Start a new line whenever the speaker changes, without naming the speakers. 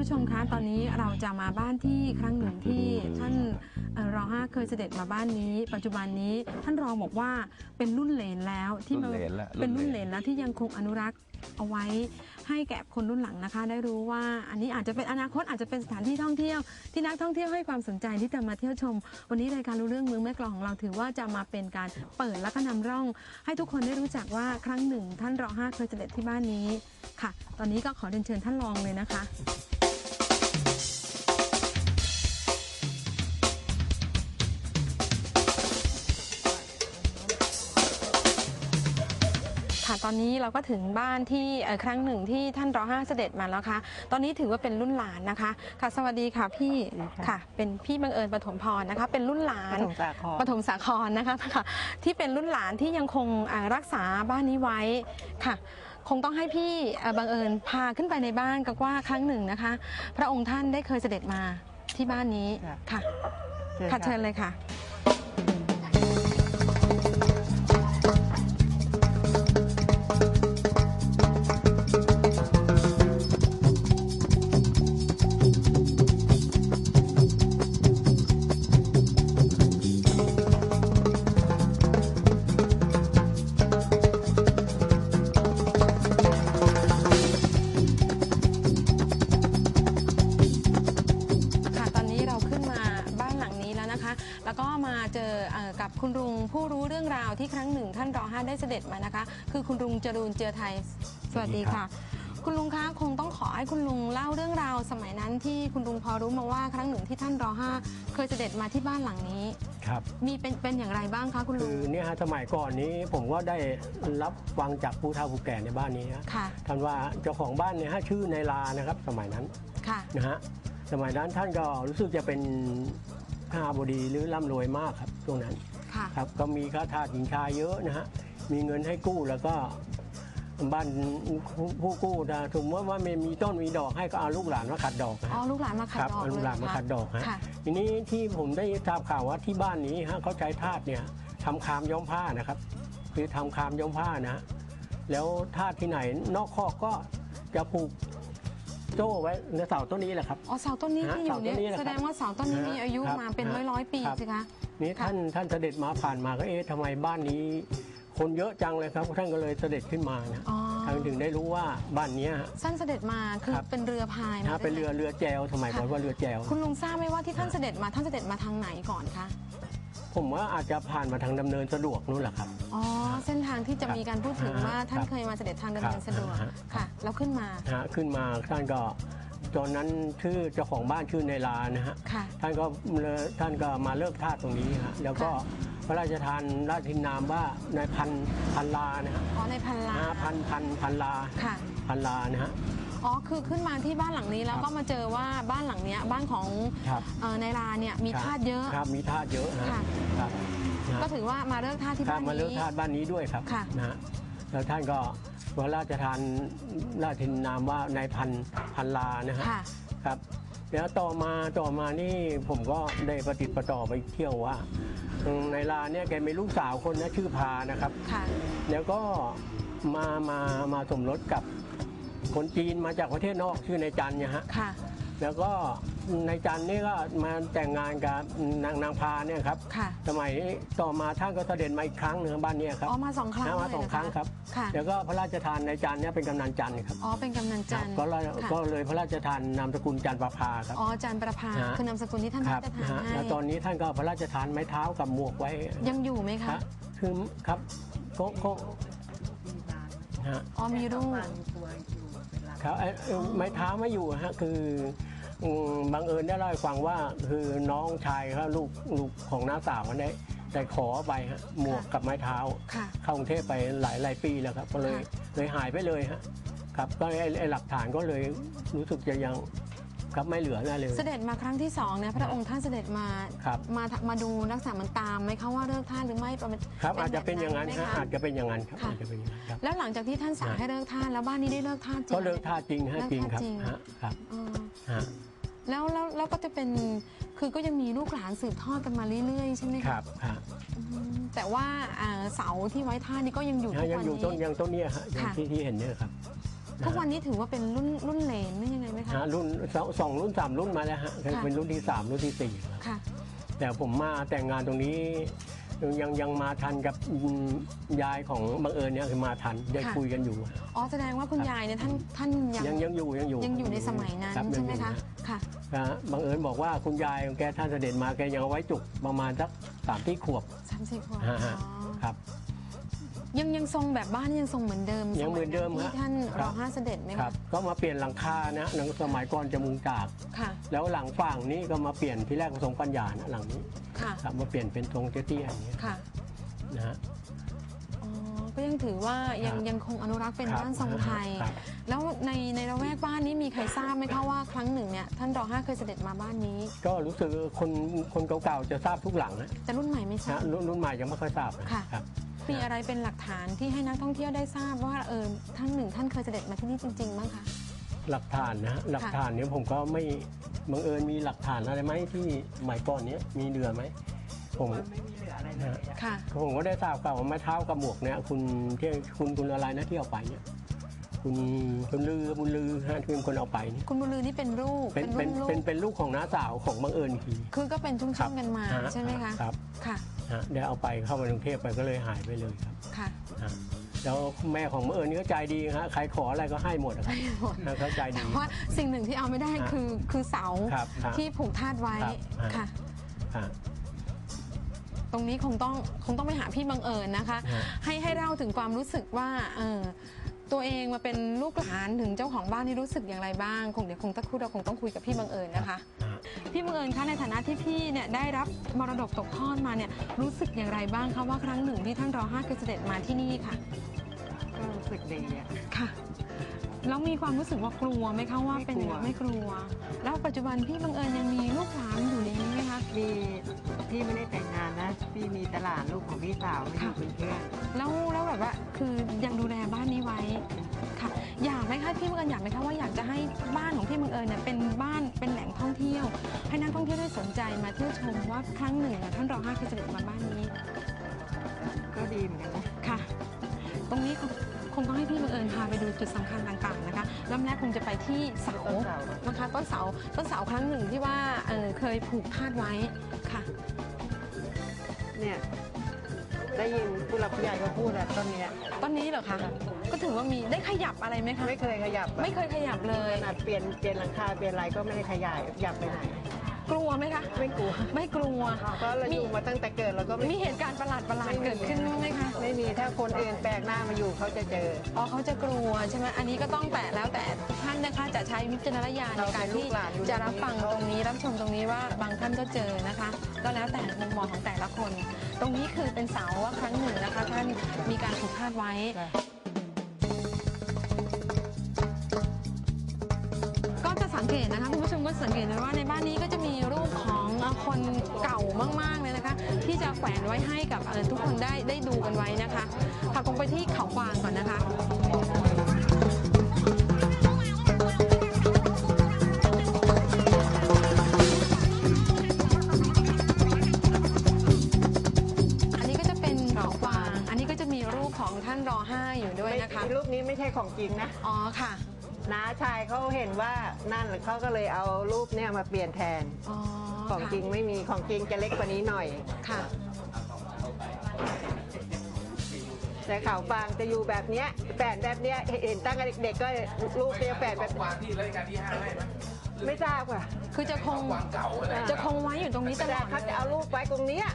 ผู้ชมคะตอนนี้เราจะมาบ้านที่ครั้งหนึ่งที่ท่านเอ่อรองห้าเคยเสด็จมาบ้านนี้ ปัจจุบันนี้ท่านรองบอกว่าเป็นรุ่นเหลนแล้วที่มา
รุ่นเหลนแล้ว
เป็นรุ่น
รุ่น
เห
เห
ล
ล
น
น
แล้วที่ยังคงอนุรักษ์เอาไว้ให้แก่คนรุ่นหลังนะคะ ได้รู้ว่าอันนี้อาจจะเป็นอนาคตอาจจะเป็นสถานที่ท่องเที่ยว ที่นักท่องเที่ยวให้ความสนใจที่จะมาเที่ยวชม วันนี้รายการรู้เรื่องเมืองแม่กลองของเราถือว่าจะมาเป็นการเปิดและก็นำร่อง ให้ทุกคนได้รู้จักว่าครั้งหนึ่ง ท่านรองห้าเคยเสด็จที่บ้านนี้ค่ะ ตอนนี้ก็ขอเรียนเชิญท่านรองเลยนะคะ อนนี้เราก็ถึงบ้านที่เอ่อครั้งหนึ่งที่ท่านรอห้าเสด็จมาแล้วค่ะ ตอนนี้ถือว่าเป็นรุ่นหลานนะคะ ค่ะ สวัสดีค่ะพี่
สวัสดีค่ะ
ค่ะ เป็นพี่บังเอิญปฐมพรนะคะ เป็นรุ่นหลา
ป
น
ฐมสาคร
ปฐมสาครนะคะค่ะที่เป็นรุ่นหลานที่ยังคงอ่ารักษาบ้านนี้ไว้ค่ะคงต้องให้พี่เอ่อบังเอิญพาขึ้นไปในบ้านกับว่าครั้งหนึ่งนะคะ พระองค์ท่านได้เคยเสด็จมาที่บ้านนี้ค่ะค่ะเชิญเลยค่ะค่ะ กับคุณลุงผู้รู้เรื่องราวที่ครั้งหนึ่งท่านรอห้าได้เสด็จมานะคะ คือคุณลุงจรูนเจือไทย สวัสดีค่ะ คุณลุงคะคงต้องขอให้คุณลุงเล่าเรื่องราวสมัยนั้นที่คุณลุงพอรู้มาว่าครั้งหนึ่งที่ท่านรอห้าเคยเสด็จมาที่บ้านหลังนี้
ครับ
มีเป็นเป็นอย่างไรบ้างคะคุณ
คื
ลุ
องเนี่ยฮะสมัยก่อนนี้ผมก็ได้รับฟังจากผู้เฒ่าผู้แก่ในบ้านนี้ฮะ
ค่ะ
ท่านว่าเจ้าของบ้านเนี่ยฮะชื่อนายลานะครับ สมัยนั้น
ค่ะ
นะฮะสมัยนั้นท่านก็รู้สึกจะเป็นข้าบดีหรือร่ำรวยมากครับช่วงนั้น
ค่ะ
ครับก็มีข้าทาสหญิงชายเยอะนะฮะมีเงินให้กู้แล้วก็บ้านผู้กู้นะสมมติว่าไม่มีต้นมีดอกให้ก็เอาลูกหลานมาขัดดอกนะ
อ๋อ
ฮะ
ลูกหลานมาขัด
ครับ
ดอก
เอาลู
เล
ก
ย
หลานมา
ค่ะ
ขัดดอกฮะ
ค่ะ
ทีนี้ที่ผมได้ทราบข่าวว่าที่บ้านนี้ฮะเขาใช้ทาสเนี่ยทำคามย้อมผ้านะครับ คือทำคามย้อมผ้านะฮะแล้วทาสที่ไหนนอกคอกก็จะผูก โซ่ไว้ในเสาต้นนี้แหละครับ
อ๋อเสาต้นนี้ที่อยู่เนี่ย
เสาต้นนี้แหละครับ
แสดงว่าเสาต้นนี้มีอายุ
ครับ
มาเป็น
ครับ
ร้อยร้อยๆปี
ครับ
สิคะ
นี่
ค่ะ
ท่านท่านเสด็จมาผ่านมาก็เอ๊ะทำไมบ้านนี้ คนเยอะจังเลยครับท่านก็เลยเสด็จขึ้นมานะ
อ๋อ
ท่านถึงได้รู้ว่าบ้านเนี้ยฮะ
ท่านเสด็จมาคือ
ครับ
เป็นเรือพายมา
นะเป็นเรือเรือแจวสมัยก่อนว่าเรือแจว
คุณลุงทราบไหมว่าที่ท่านเสด็จมาท่านเสด็จมาทางไหนก่อนคะ
ผมว่าอาจจะผ่านมาทางดำเนินสะดวกนู่นแหละครับ
อ๋อ เส้นทางที่จะมีการพูดถึงว่าท่าน
ครับ
เคยมาเสด็จทางดำเนิน
ครับ
สะดวก
ครับ
ค่ะ แล้วขึ้นมา
นะฮะขึ้นมาท่านก็ตอนนั้นชื่อเจ้าของบ้านชื่อในลานะฮะ
ค่ะ
ท่านก็เลยท่านก็มาเลิกทาสตรงนี้ฮะแล้วก็
ค่ะ
พระราชทานราชทินนามว่านายพันพันลานะฮะ
อ๋อในพันลา
อ่าพันพันพันลา
ค่ะ
พันลานะฮะ
อ๋อ คือขึ้นมาที่บ้านหลังนี้แล้ว
ครับ
ก็มาเจอว่าบ้านหลังเนี้ยบ้านของ
ครับ
เอ่อนายลาเนี่ยมี
ครับ
ทาสเยอะ
ครับมีทาสเยอะฮะ
ค่ะ
ครับนะฮะ
ก็ถือว่ามาเลิกทาสที่
ถ้า
บ้าน
มาเลิก
นี้
ทาสบ้านนี้ด้วยครับ
ค่ะ
นะฮะแล้วท่านก็พระราชทานราชทินนามว่านายพันพันลานะฮะ
ค่ะ
ครับแล้วต่อมาต่อมานี่ผมก็ได้ประติดประต่อไปเที่ยวว่าอืมในลานเนี่ยแกมีลูกสาวคนนะชื่อพานะครับ
ค่ะ
แล้วก็มามามาสมรสกับคนจีนมาจากประเทศนอกชื่อในายจันเนี่ยฮะ
ค่ะ
แล้วก็ในายจันนี่ก็มาแต่งงานกับนางนางพาเนี่ยครับ
ค่ะ
สมัยต่อมาท่านก็เสด็จมาอีกครั้งหนึ่งบ้านเนี้ครับ
อ๋อมาสองครั้ง
นะมา
เลย
สอง
เห
ครั้งครับ
ค่ะ
แล้วก็พระราชทานในายจันเนี่ยเป็นกำนันจันทร์ครับ
อ๋อ เป็นกำนันจันทร์
ก็เลย
ค่ะ
ก็เลยพระราชทานนามสกุลจันทร์ประภาครับ
อ๋อ จันทร์ประภา
ฮะ
คือนามสกุลที่ท่าน
ค
พ
รั
ระ
บ
ราชทาน
ฮะ
ให้
แล้วตอนนี้ท่านก็พระราชทานไม้เท้ากับหมวกไว้
ยังอยู่ไหมคะ
ฮะคือครับก็ก็ฮะ
อ๋อมีรูป
ครับเอ่อเอ่อไม้เท้าไม่อยู่ฮะคืออืมบังเอิญได้เล่าให้ฟังว่าคือน้องชายเขาลูกลูกของน้าสาวได้ได้ขอไปฮะหมวกกับไม้เท้า
ค่ะ
เข้ากรุงเทพไปหลายหลายปีแล้วครับ ก็เลย
ค่ะ
เลยหายไปเลยฮะครับก็ไอ้ไอ้หลักฐานก็เลยรู้สึกจะยัง ครับไม่เหลืออะไรเลย
เสด็จมาครั้งที่สองเนี่ยพระองค์ท่านเสด็จมา
ครับ
มามาดูลักษณะมันตามไหมคะว่าเลิกท่านหรือไม่ประมาณ
ครับอาจจะเป็นอย่างนั้น
ไหม
ฮะ
คะ
อาจจะเป็นอย่างนั้นครับ
ค่ะ
อาจจะเป็นอย่างนั้นครับ
แล้วหลังจากที่ท่านสั่ง
ฮะ
ให้เลิกท่านแล้วบ้านนี้ได้เลิกท่านจริง
ก็เลิกท่าจริงฮะ
เลิก
จริงครับ
ท่าจริง
ฮะครับ
อ๋อ
ฮะ
แล้วแล้วแล้วก็จะเป็นคือก็ยังมีลูกหลานสืบทอดกันมาเรื่อยๆใช่ไหม
ค
คะ
รับครับ
อืมแต่ว่าอ่าเสาที่ไว้ท่านี่ก็ยังอยู่ทุ
ฮะ
ก
ยัง
วัน
อยู่ต้น
นี้
ยังต้นเนี้ยฮะอย่าง
ค่ะ
ที่ที่เห็นเนี่ยครับ
ทุกวันนี้ถือว่าเป็นรุ่นรุ่นเหลนไม่ยังไงไหมคะ
ฮะรุ่นสองสองรุ่นสามรุ่นมาแล้วฮะ
ค่ะ
เป็นรุ่นที่สามรุ่นที่สี่ครับ
ค่ะ
แต่ผมมาแต่งงานตรงนี้ ยังยังมาทันกับอืมยายของบังเอิญเนี่ยคือมาทันได้
ค่ะ
คุยกันอยู่
อ๋อแสดงว่าคุณยายเนี่ยท่านท่านยัง
ยังยังอยู่ยังอยู่
ยังอยู่ในสมัยนั้น
รับ
ใช่ไหม
ยังอยู่
คะ
น
ค่ะ
นะฮะบังเอิญบอกว่าคุณยายของแกท่านเสด็จมาแกยังเอาไว้จุกประมาณสักสามที่ขวบ
สามสิบกว่า
ฮะฮะ
อ๋อ
ครับ
ยังยังทรงแบบบ้านยังทรงเหมือนเดิม
ยังเหมือนเดิม
สย
ฮะ
ที่ท่าน
ค
ร
รั
อบห้าเสด็จไหม
ครั
คะ
บก็มาเปลี่ยนหลังคานะหลังสมัยก่อนจะมุงจาก
ค่ะ
แล้วหลังฝั่งนี้ก็มาเปลี่ยนที่แรกก็ทรงปัญญานะหลังนี้
ค่ะ
ครับมาเปลี่ยนเป็นทรงเตี้ยๆอย่างนี้ย
ค่ะ
นะฮะ
อ๋อก็ยังถือว่ายัง
ครับ
ยังคงอนุรักษ์เป็น
ครับ
บ้านทรงไทย
ครับ
แล้วในในละแวกบ้านนี้มีใครทราบไหมคะว่าครั้งหนึ่งเนี่ยท่านรอห้าเคยเสด็จมาบ้านนี้
ก็รู้สึกคนคนเก่าๆจะทราบทุกหลังนะ
แต่รุ่นใหม่ไม่ทรา
ฮะ
บ
รุ่นรุ่นใหม่ยังไม่ค่อยทราบนะ
ค่ะ
ครับ
มีอะไรเป็นหลักฐานที่ให้นักท่องเที่ยวได้ทราบว่าเออท่านหนึ่งท่านเคยเสด็จมาที่นี่จริงๆบ้างคะ
หลักฐานนะฮะหลักฐานเนี้ยผมก็ไม่บังเอิญมีหลักฐานอะไรไหมที่สมัยก่อนเนี้ยมีเรือไหมผม
ไม่มีเหลืออะไรเล
นะ
ย
ฮะ
อะ
ค่ะ
ผมก็ได้ทราบข่าวว่าไม้เท้ากับหมวกเนี่ยคุณที่คุณคุณอะไรนะที่เอาไปเนี่ยคุณคุณลือบุญลือฮะที่เป็นคนเอาไปนี่
คุณบุญลือนี่เป็นลูก
เป็นเป็น
รุ่นลู
เป็น
ก
เป็นลูกของน้าสาวของบังเอิญอีกที
คือก็เป็นช่วงๆกันมา
ฮะ
ใช่ไหมคะ
ครับ
ค่ะ
ฮะได้เอาไปเข้ามากรุงเทพไปก็เลยหายไปเลยครับ
ค่ะ
ฮะแล้วแม่ของบังเอิญนี่ก็ใจดีฮะใครขออะไรก็ให้หมดอะครับฮะเขาใจ
แต่
ดี
ว่าสิ่งหนึ่งที่เอาไม่ได้
ฮะ
คือคือเสา
ครับครับ
ที่ผูกธาตุไว้
ครับ
ค่ะ
ฮะ
ตรงนี้คงต้องคงต้องไปหาพี่บังเอิญนะคะ
ฮะ
ให้ให้เล่าถึงความรู้สึกว่าเออตัวเองมาเป็นลูกหลานถึงเจ้าของบ้านนี่รู้สึกอย่างไรบ้าง คงเดี๋ยวคงต้องคุยเราคงต้องคุยกับพี่บังเอิญนะคะ
ฮะ
พี่บังเอิญคะในฐานะที่พี่เนี่ยได้รับมรดกตกทอดมาเนี่ยรู้สึกอย่างไรบ้างคะว่าครั้งหนึ่งที่ท่านรอห้าเคยเสด็จมาที่นี่ค่ะ
ก็รู้สึกดีอะ
ค่ะ แล้วมีความรู้สึกว่ากลัวไหมคะว่าเป็น
ไม่กลัว
ไม่กลัวแล้วปัจจุบันพี่บังเอิญยังมีลูกหลานอยู่ในนี้ไหมคะ
มีพี่ไม่ได้แต่งงานนะพี่มีตลาดลูกของพี่สาวมาอยู่เป็นเพื่อน
แล้วแล้วแบบว่าคือยังดูแลบ้านนี้ไว้ค่ะ อยากไหมคะพี่บังเอิญอยากไหมคะว่าอยากจะให้บ้านของพี่บังเอิญเนี่ยเป็นบ้านเป็นแหล่งท่องเที่ยว ให้นักท่องเที่ยวได้สนใจมาเที่ยวชมว่าครั้งหนึ่งอะท่านรอห้าเคยเสด็จมาบ้านนี้
ก็ดีเหมือนกันนะ
ค่ะ ตรงนี้คงคงต้องให้พี่บังเอิญพาไปดูจุดสำคัญต่างๆนะคะลำแรกคงจะไปที่เสา
ต้นเสา
นะคะต้นเสาต้นเสาครั้งหนึ่งที่ว่าเออเคยผูกพาดไว้ค่ะ
เนี่ยได้ยินผู้หลักผู้ใหญ่เขาพูดอะต้นเนี้ย
ต้นนี้เหรอคะ ก็ถือว่ามีได้ขยับอะไรไหมคะ
ไม่เคยขยับอะ
ไม่เคยขยับเลย
ขนาดเปลี่ยนเปลี่ยนหลังคาเปลี่ยนอะไรก็ไม่ได้ขยายขยับไปไหน
กลัวไหมคะ
ไม่กลัว
ไม่กลัว
เพราะเราอยู่มาตั้งแต่เกิดเราก็ไม่
มีเหตุการณ์ประหลาดประหลาดๆเกิดขึ้นบ้างไหมคะ
ไม่มีถ้าคนอื่นแปลกหน้ามาอยู่เขาจะเจอ
อ๋อเขาจะกลัวใช่ไหมอันนี้ก็ต้องแต่แล้วแต่ท่านนะคะจะใช้วิจารณญาณในการที่จะรับฟังตรงนี้รับชมตรงนี้ว่าบางท่านก็เจอนะคะ ก็แล้วแต่มุมมองของแต่ละคน ตรงนี้คือเป็นเสาว่าครั้งหนึ่งนะคะ ท่านมีการผูกพาดไว้ สังเกตเลยว่าในบ้านนี้ก็จะมีรูปของคนเก่ามากๆเลยนะคะ ที่จะแขวนไว้ให้กับเอ่อทุกคนได้ได้ดูกันไว้นะคะพาคงไปที่เขากวางก่อนนะคะอันนี้ก็จะเป็นเขากวางอันนี้ก็จะมีรูปของท่านรอห้าอยู่ด้วยนะคะ
ไม่รูปนี้ไม่ใช่ของจริงนะ
อ๋อค่ะ
น้าชายเขาเห็นว่านั่นเขาก็เลยเอารูปเนี่ยมาเปลี่ยนแทน
อ๋อ
ของ
ค่ะ
จริงไม่มีของจริงจะเล็กกว่านี้หน่อย
ค่ะ
แต่เขาฟางจะอยู่แบบเนี้ยแฝดแบบเนี้ยเห็นตั้งแต่เด็กๆก็ลูกเนี่ยแฝดแบบ
วางที่รายการที่ห้าให้ไหม
ไม่ทราบค่ะ
คือจะคง
วางเก่าเลย
จะคงไว้อยู่ตรงนี้ตล
แต่
อด
เขาจะเอาลูกไว้ตรงเนี้ย